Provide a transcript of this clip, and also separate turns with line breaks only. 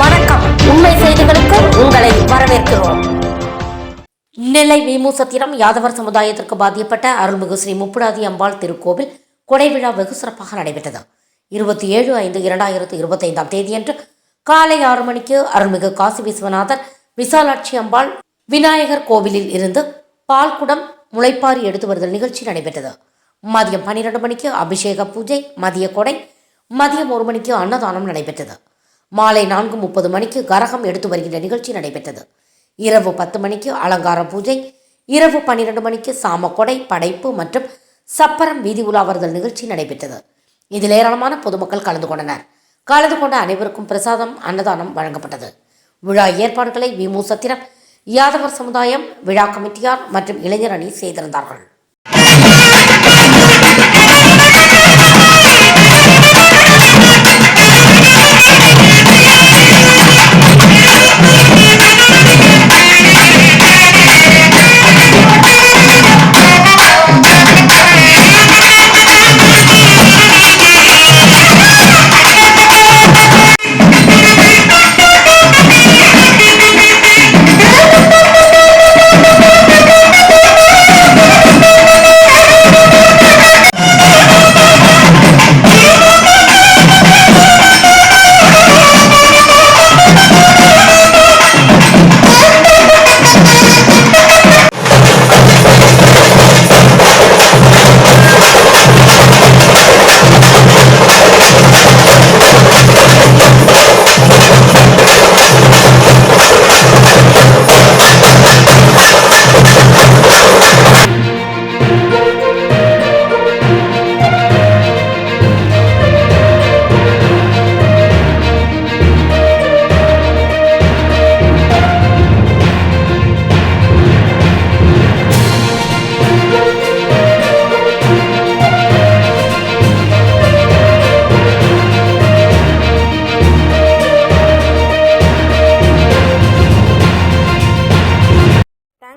வணக்கம். உண்மை செய்திகளுக்கு உங்களை வரவேற்கிறோம். நெல்லை வேமு சத்திரம் யாதவர் சமுதாயத்திற்கு பாதிக்கப்பட்ட அருள்மிகு ஸ்ரீ முப்புடாதி அம்பாள் திருக்கோவில் கொடை விழா வெகு சிறப்பாக நடைபெற்றது. இருபத்தி ஏழு ஐந்து இரண்டாயிரத்து இருபத்தைந்தாம் தேதியன்று காலை ஆறு மணிக்கு அருள்மிகு காசி விஸ்வநாதர் விசாலாட்சி அம்பாள் விநாயகர் கோவிலில் இருந்து பால்குடம் முளைப்பாரி எடுத்து வருதல் நிகழ்ச்சி நடைபெற்றது. மதியம் பன்னிரண்டு மணிக்கு அபிஷேக பூஜை மதிய கொடை மதியம் ஒரு மணிக்கு அன்னதானம் நடைபெற்றது. மாலை நான்கு முப்பது மணிக்கு கரகம் எடுத்து வருகின்ற நிகழ்ச்சி நடைபெற்றது. இரவு பத்து மணிக்கு அலங்கார பூஜை இரவு பன்னிரண்டு மணிக்கு சாமக்கொடை படைப்பு மற்றும் சப்பரம் வீதி உலா வருதல் நிகழ்ச்சி நடைபெற்றது. இதில் ஏராளமான பொதுமக்கள் கலந்து கொண்டனர். கலந்து கொண்ட அனைவருக்கும் பிரசாதம் அன்னதானம் வழங்கப்பட்டது. விழா ஏற்பாடுகளை விமு சத்திரம் யாதவர் சமுதாயம் விழா கமிட்டியார் மற்றும் இளைஞர் அணி செய்திருந்தார்கள்.